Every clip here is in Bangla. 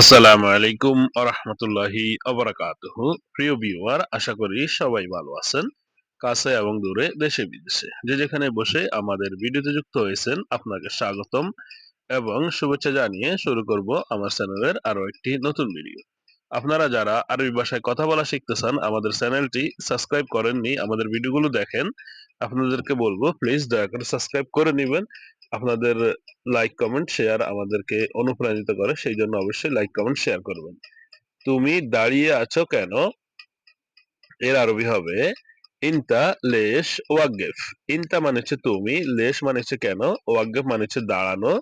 আসসালামু আলাইকুম আরহামতুল্লাহি আবরাকাতুহ প্রিয় ভিউয়ার, আশা করি সবাই ভালো আছেন, কাছে এবং দূরে, দেশে, বিদেশে। যে যেখানে বসে আমাদের ভিডিওতে যুক্ত হয়েছেন, আপনাকে স্বাগতম এবং শুভেচ্ছা জানিয়ে শুরু করব আমার চ্যানেলের আরও একটি নতুন ভিডিও। আপনারা যারা আরবি ভাষায় কথা বলা শিখতে চান আমাদের চ্যানেলটি সাবস্ক্রাইব করেননি, আমাদের ভিডিওগুলো দেখেন। আপনাদেরকে বলব প্লিজ দয়া করে সাবস্ক্রাইব করে নেবেন। আপনাদের লাইক কমেন্ট শেয়ার আমাদেরকে অনুপ্রাণিত করে, সেই জন্য অবশ্যই লাইক কমেন্ট শেয়ার করবেন। তুমি দাঁড়িয়ে আছো কেন? এর আরবি হবে, ইনতা লেশ ওয়াগেফ ইনতা মানে হচ্ছে তুমি, লেশ মানে হচ্ছে কেন? ওয়াগেফ মানে হচ্ছে দাঁড়ানো।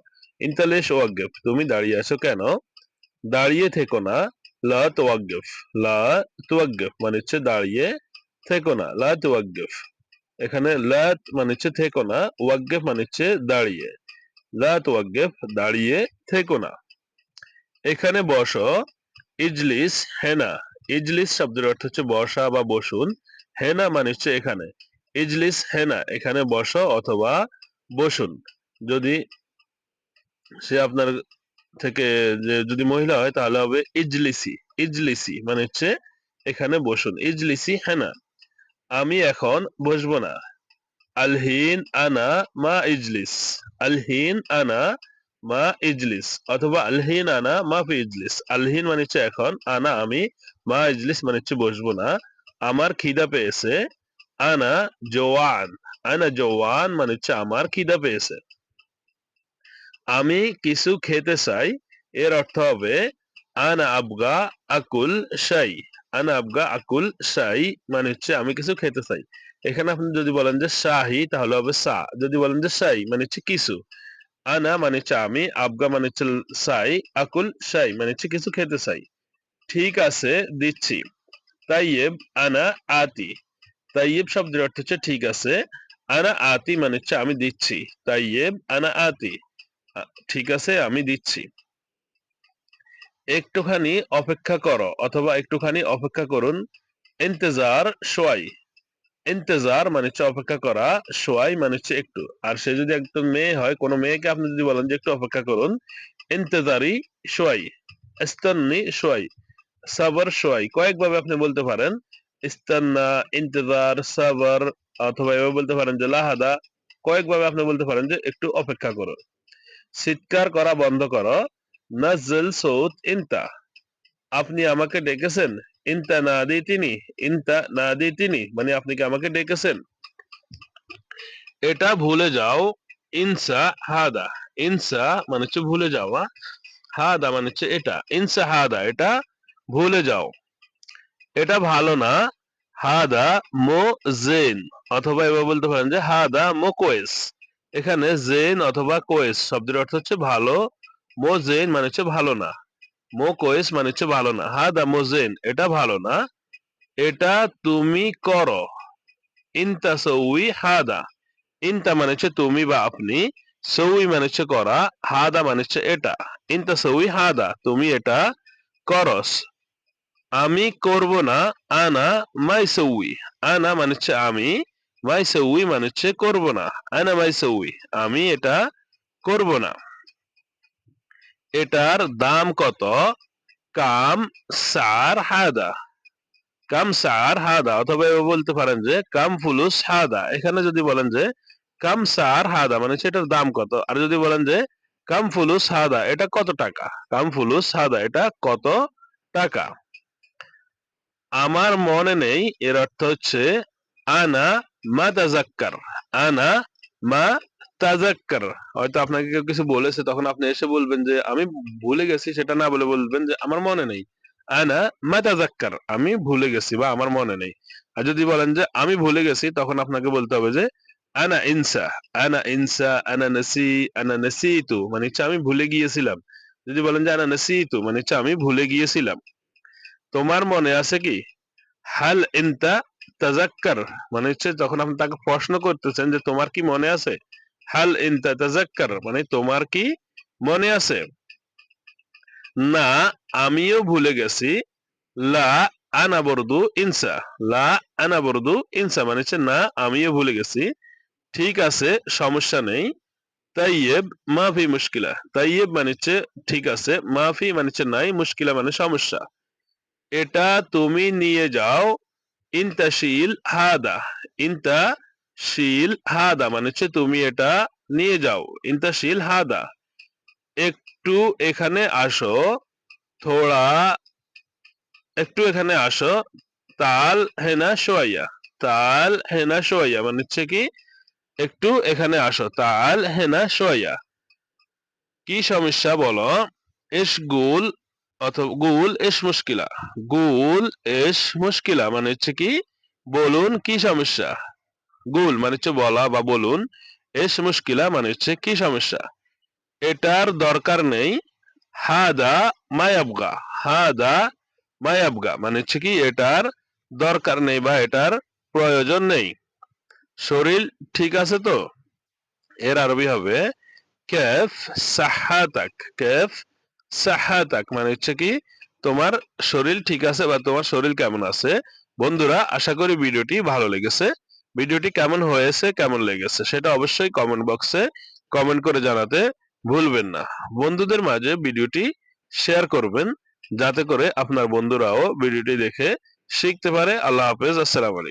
ইনতা লেশ ওয়াগেফ তুমি দাঁড়িয়ে আছো কেন? দাঁড়িয়ে থেকো না লা তোয়াগেফ লা তোয়াগেফ মানে হচ্ছে দাঁড়িয়ে থেকো না, লা তোয়াগেফ এখানে লা মানে হচ্ছে থেকো না ওয়াগেফ মানে হচ্ছে দাঁড়িয়ে। লা তোয়াগেফ দাঁড়িয়ে থেকো না। এখানে বসো, ইজলিস, হেনা। ইজলিস শব্দের অর্থ হচ্ছে বসা বা বসুন। হেনা মানে হচ্ছে এখানে। ইজলিস, হেনা, এখানে বসো অথবা বসুন। যদি সে আপনার থেকে যে যদি মহিলা হয় তাহলে হবে ইজলিসি। ইজলিসি মানে হচ্ছে এখানে বসুন, ইজলিসি হেনা। আমি এখন বসবো না। আলহিন আনা মা ইজলিস। আলহিন আনা মা ইজলিস। অথবা আলহিন আনা মা ফি ইজলিস। আলহিন মানে হচ্ছে এখন, আনা আমি, মা ইজলিস মানে হচ্ছে বসবো না। আমার খিদা পেয়েছে, আনা জোয়ান আনা জোয়ান মানে হচ্ছে আমার খিদা পেয়েছে। আমি কিছু খেতে চাই, এর অর্থ হবে, আনা আবগা আকুল শাই। আনা আবগা আকুল শাই মানে হচ্ছে আমি কিছু খেতে চাই। এখানে আপনি যদি বলেন যে শাহি, তাহলে হবে সা। যদি বলেন যে শাই মানে হচ্ছে কিছু। আনা মানে হচ্ছে আমি, আবগা মানে হচ্ছে সাই, আকুল শাই মানে হচ্ছে কিছু খেতে চাই। ঠিক আছে, দিচ্ছি। তাইয়েব, আনা আতি। তাইয়েব শব্দের অর্থ হচ্ছে, ঠিক আছে। আনা আতি মানে হচ্ছে আমি দিচ্ছি। তাইয়েব, আনা আতি। ঠিক আছে, আমি দিচ্ছি। একটুখানি অপেক্ষা করো, অথবা একটুখানি অপেক্ষা করুন। ইন্তেজার সোয়াই ইন্তেজার মানে হচ্ছে অপেক্ষা করা সোয়াই মানে হচ্ছে একটু। আর সে যদি একদম মেয়ে হয়, কোনো মেয়েকে আপনি যদি বলেন যে একটু অপেক্ষা করুন, ইন্তেজারি সোয়াই ইস্তান্নি সোয়াই সাবর সোয়াই কয়েকভাবে আপনি বলতে পারেন। ইস্তান্না, ইন্তেজার, সাবর, অথবা এভাবে বলতে পারেন যে লাহাদা, কয়েকভাবে আপনি বলতে পারেন যে একটু অপেক্ষা করো। চিৎকার করা বন্ধ করো নাজল সৌত ইনতা। আপনি আমাকে ডেকেছেন। ইনতা না দি তিনি। ইনতা না দি তিনি। মানে আপনি কি আমাকে ডেকেছেন? এটা ভুলে যাও। ইনসা হাদা। ইনসা মানে হচ্ছে ভুলে যাওয়া হাদা মানে হচ্ছে এটা। ইনসা হাদা, এটা ভুলে যাও। এটা ভালো না। হাদা মো জেন। অথবা এবার বলতে পারেন যে হাদা মো এখানে জেন অথবা কোয়েস শব্দের অর্থ হচ্ছে ভালো। মো জেন মানে হচ্ছে ভালো না। মো কোয়েস মানে হচ্ছে ভালো না। হা দা মো জেন এটা ভালো না। এটা তুমি করো। ইনতা সৌই হাদা ইনতা মানে হচ্ছে তুমি বা আপনি। সৌই মানে হচ্ছে করা। হাদা মানে হচ্ছে এটা। ইনতা সৌই হাদা তুমি এটা করস। আমি করব না, আনা মাই সৌই। আনা মানে হচ্ছে আমি। মাই সৌই মানে হচ্ছে করব না। আনা মাই সৌই, আমি এটা করব না। এটার দাম কত? কাম সার হাদা। কাম সার হাদা, অথবা এভাবে বলতে পারেন যে কাম ফুলুস হাদা। এখানে যদি বলেন যে কাম সার হাদা মানে এটার দাম কত? আর যদি বলেন যে কাম ফুলুস হাদা, এটা কত টাকা? কাম ফুলুস হাদা, এটা কত টাকা? আমার মনে নেই, এর অর্থ হচ্ছে আনা মা তাজাক্কার আনা মা তাজাক্কার হয়তো আপনাকে কেউ কিছু বলেছে, তখন আপনি এসে বলবেন যে, আমি ভুলে গেছি। সেটা না বলে বলবেন যে, আমার মনে নেই। আনা মা তাজাক্কার আমি ভুলে গেছি বা আমার মনে নেই। আর যদি বলেন যে, আমি ভুলে গেছি তখন আপনাকে বলতে হবে যে, আনা ইনসা আনা ইনসা, আনা নাসি, আনা নাসিতু। মানে হচ্ছে, আমি ভুলে গিয়েছিলাম। যদি বলেন যে, আনা নাসিতু মানে হচ্ছে, আমি ভুলে গিয়েছিলাম। তোমার মনে আছে কি? হাল ইনতা তাজাক্কার মানে হচ্ছে যখন আপনি তাকে প্রশ্ন করতেছেন যে তোমার কি মনে আছে? হাল ইনতা তাজাক্কার মানে তোমার কি মনে আছে? না, আমিও ভুলে গেছি। লা আনা বরদু ইনসা, লা আনা বরদু ইনসা মানে হচ্ছে না, আমিও ভুলে গেছি। ঠিক আছে, সমস্যা নেই। তাইয়েব, মাফি মুশকিলা। তাইয়েব মানে হচ্ছে ঠিক আছে, মাফি মানে হচ্ছে নাই, মুশকিলা মানে সমস্যা। এটা তুমি নিয়ে যাও ইন্তাশিল হাদা ইন্তা শিল হাদা মানে হচ্ছে তুমি এটা নিয়ে যাও, ইন্তাশিল হাদা। একটু এখানে আসো, থোড়া, একটু এখানে আসো, তাল হেনা শোয়াইয়া, তাল হেনা শোয়াইয়া মানে হচ্ছে কি, একটু এখানে আসো, তাল হেনা শোয়াইয়া। কি সমস্যা বলো? এস গুল অথবা গুল এস মুশকিলা। গুল এস মুশকিলা মানে হচ্ছে কি? বলুন কি সমস্যা? গুল মানে হচ্ছে বলা বা বলুন এস মুশকিলা মানে হচ্ছে কি সমস্যা? এটার দরকার নেই। হাদা মায়াবগা। হাদা মায়াবগা মানে হচ্ছে কি? এটার দরকার নেই বা এটার প্রয়োজন নেই। শরীর ঠিক আছে তো? এর আরবি হবে কেফ সাহাতাক। কেফ সাহাতাক মানে হচ্ছে কি তোমার শরীর ঠিক আছে বা তোমার শরীর কেমন আছে? বন্ধুরা, আশা করি ভিডিওটি ভালো লেগেছে। ভিডিওটি কেমন হয়েছে, কেমন লেগেছে সেটা অবশ্যই কমেন্ট বক্সে কমেন্ট করে জানাতে ভুলবেন না। বন্ধুদের মাঝে ভিডিওটি শেয়ার করবেন, যাতে করে আপনার বন্ধুরাও ভিডিওটি দেখে শিখতে পারে। আল্লাহ হাফেজ, আসসালামু আলাইকুম।